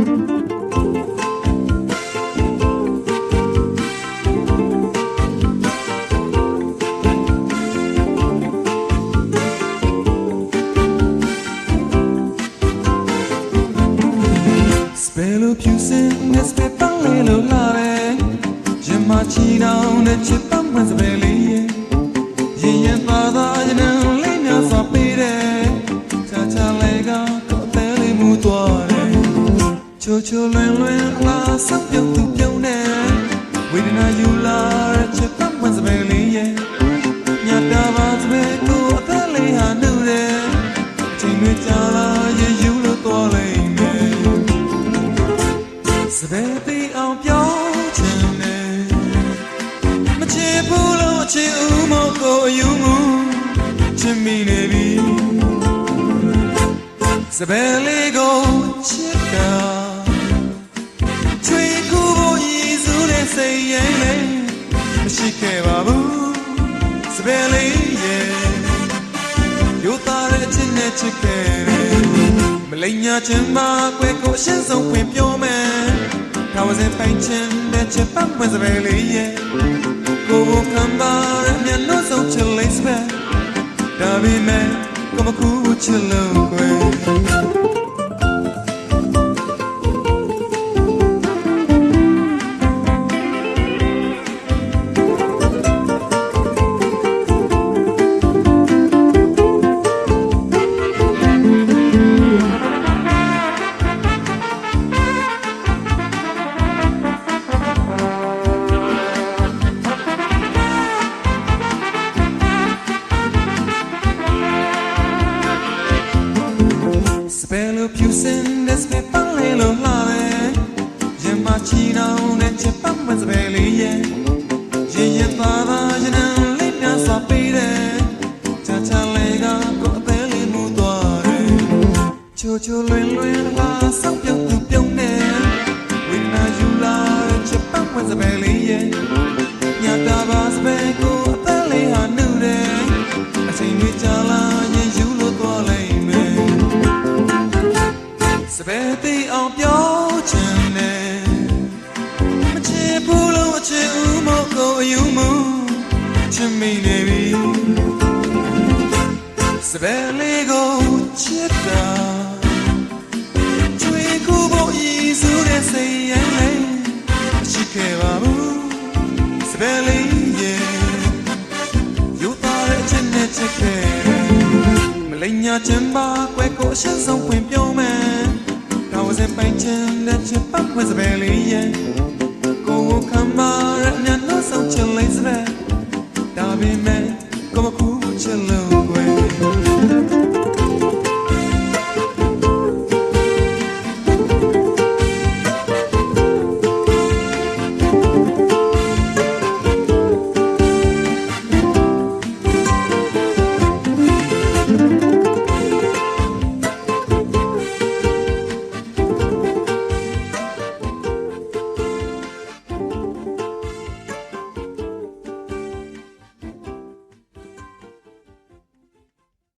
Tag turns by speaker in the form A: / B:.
A: စပယ်လိုဖြူစင်နဲ့စပယ်ပန်းလေးလိုလာတ ချိုချိုလွင်လွင်အလားဆက်ပြုတ်သူပြုံးတယ်ဝေဒနာယူလာတဲ့ချစ်ပန်းမစပယ်လေးရဲ့ညတာပါစပယ်ကိုအသေးလေးဟာနှုတ်တယ်အချိန်တွေကြာလာရင်ယူလို့သွားလိမ့်မယ်စပယ်တီအောင်ပြောင်းချင်တယ်မချစ်ဘူးလို့ချစ်ဦးမကိုအယူမူချစ်မိနေပြီစပယ်လေးကိုချစ်တာ တဲ့စိတ်ရဲ့လေးမရှိခဲ့ပါဘူးစပယ်လေးရဲ့ရိုးသားတဲ့ချစ်နဲ့ချစ်ခဲ့တယ်မလိမ်ညာချင်ပါကွယ်ကိုအရှင်းဆုံးဖွင့်ပြောမယ် How was it painting that you found was really yeah Go come by and you know so chill is bad Davi man come a cool chill away စပယ်လို ဖြူစင်တဲ့စပယ်ပန်းလေးလိုလှတယ်ရင်မချီတောင်းတဲ့ချစ်ပန်းမစပယ်လေးရဲ့ရင်ရင်သားသားရင်နှံလေးများစွာပေးတယ်ချာချာလေးကကိုအသေးလေးမူသွားတယ်ချိုချိုလွင်လွင်လာဆောက်ပြုတ်သူပြုံးနေဝိနာယူလာတဲ့ချစ်ပန်းမစပယ်လေးရဲ့ညတာပါစပယ်ကိုအသေးလေးဟာနှုတ်တယ်အချိန်တွေကြာလာ စပယ်လေးကိုချစ်တာချွေကူဖို့ရည်စူးတဲ့စိတ်ရဲ့လေးမရှိခဲ့ပါဘူးစပယ်လေးရဲ့ယူသားတဲ့အချစ်နဲ့ချစ်ခဲ့တယ်မလိမ်ညာချင်ပါကွယ်ကိုအရှင်းဆုံးဖွင့်ပြောမယ် Now was it by chance that you pop was a belly yeah Go come on and you know some chill is bad Darby man come a cool chill